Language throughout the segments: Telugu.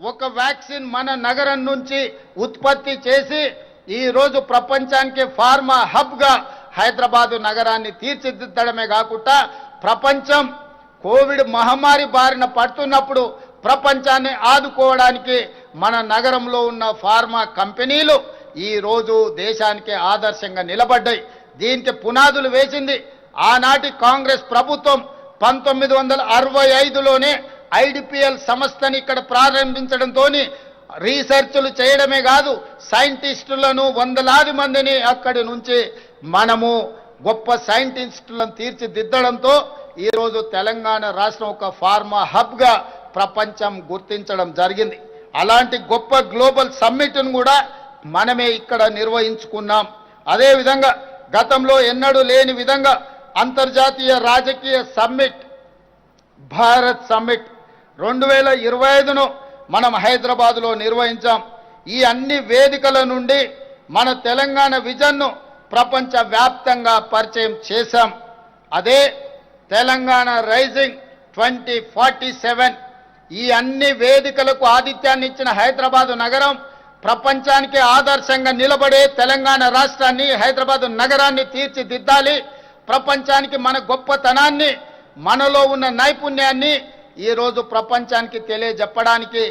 ఒక వ్యాక్సిన్ మన నగరం నుంచి ఉత్పత్తి చేసి ఈరోజు ప్రపంచానికి ఫార్మా హబ్గా హైదరాబాదు నగరాన్ని తీర్చిదిద్దడమే కాకుండా ప్రపంచం కోవిడ్ మహమ్మారి బారిన పడుతున్నప్పుడు ప్రపంచాన్ని ఆదుకోవడానికి మన నగరంలో ఉన్న ఫార్మా కంపెనీలు ఈరోజు దేశానికి ఆదర్శంగా నిలబడ్డాయి. దీనికి పునాదులు వేసింది ఆనాటి కాంగ్రెస్ ప్రభుత్వం పంతొమ్మిది వందల అరవై ఐదులోనే ఐడిపిఎల్ సంస్థని ఇక్కడ ప్రారంభించడంతో రీసెర్చ్లు చేయడమే కాదు సైంటిస్టులను వందలాది మందిని అక్కడి నుంచి మనము గొప్ప సైంటిస్టులను తీర్చిదిద్దడంతో ఈరోజు తెలంగాణ రాష్ట్రం ఒక ఫార్మా హబ్గా ప్రపంచం గుర్తించడం జరిగింది. అలాంటి గొప్ప గ్లోబల్ సమ్మిట్ను కూడా మనమే ఇక్కడ నిర్వహించుకున్నాం. అదేవిధంగా గతంలో ఎన్నడూ లేని విధంగా అంతర్జాతీయ రాజకీయ సమ్మిట్ భారత్ సమ్మిట్ రెండు వేల ఇరవై ఐదును మనం హైదరాబాదులో నిర్వహించాం. ఈ అన్ని వేదికల నుండి మన తెలంగాణ విజన్ను ప్రపంచ వ్యాప్తంగా పరిచయం చేశాం. అదే Telangana rising twenty forty seven. ఈ అన్ని వేదికలకు ఆతిథ్యాన్ని ఇచ్చిన హైదరాబాదు నగరం ప్రపంచానికి ఆదర్శంగా నిలబడే తెలంగాణ రాష్ట్రాన్ని హైదరాబాదు నగరాన్ని తీర్చిదిద్దాలి. ప్రపంచానికి మన గొప్పతనాన్ని మనలో ఉన్న నైపుణ్యాన్ని ఈరోజు ప్రపంచానికి తెలియజెప్పడానికి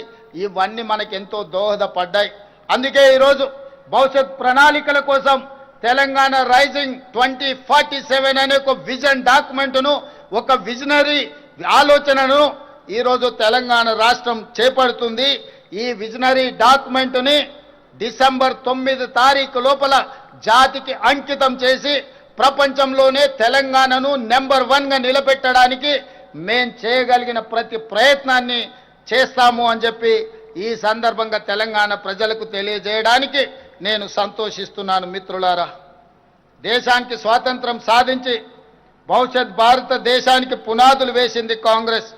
ఇవన్నీ మనకి ఎంతో దోహదపడ్డాయి. అందుకే ఈరోజు భవిష్యత్ ప్రణాళికల కోసం Telangana rising twenty forty seven అనే ఒక విజన్ డాక్యుమెంట్ను ఒక విజనరీ ఆలోచనను ఈరోజు తెలంగాణ రాష్ట్రం చేపడుతుంది. ఈ విజనరీ డాక్యుమెంట్ని డిసెంబర్ తొమ్మిది తారీఖు లోపల జాతికి అంకితం చేసి ప్రపంచంలోనే తెలంగాణను నెంబర్ వన్గా నిలబెట్టడానికి మేం చేయగలిగిన ప్రతి ప్రయత్నాన్ని చేస్తాము అని చెప్పి ఈ సందర్భంగా తెలంగాణ ప్రజలకు తెలియజేయడానికి నేను సంతోషిస్తున్నాను మిత్రులారా. దేశానికి స్వాతంత్రం సాధించి భవిష్యత్ భారతదేశానికి పునాదులు వేసింది కాంగ్రెస్.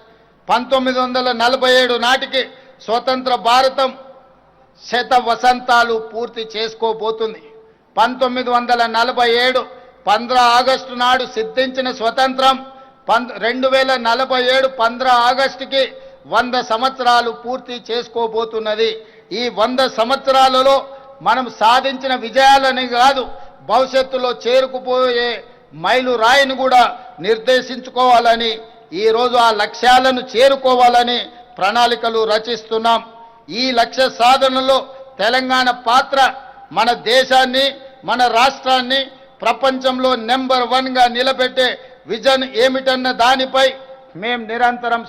పంతొమ్మిది వందల నలభై ఏడు నాటికి స్వతంత్ర భారతం శత వసంతాలు పూర్తి చేసుకోబోతుంది. పంతొమ్మిది వందల నలభై ఏడు పంద్ర ఆగస్టు నాడు సిద్ధించిన స్వతంత్రం పంద రెండు వేల నలభై ఏడు పంద్ర ఆగస్టుకి వంద సంవత్సరాలు పూర్తి చేసుకోబోతున్నది. ఈ వంద సంవత్సరాలలో మనం సాధించిన విజయాలని కాదు భవిష్యత్తులో చేరుకుపోయే మైలు రాయిని కూడా నిర్దేశించుకోవాలని ఈరోజు ఆ లక్ష్యాలను చేరుకోవాలని ప్రణాళికలు రచిస్తున్నాం. ఈ లక్ష్య సాధనలో తెలంగాణ పాత్ర మన దేశాన్ని మన రాష్ట్రాన్ని ప్రపంచంలో నెంబర్ వన్గా నిలబెట్టే విజన్ ఏమిటన్న దానిపై మేం నిరంతరం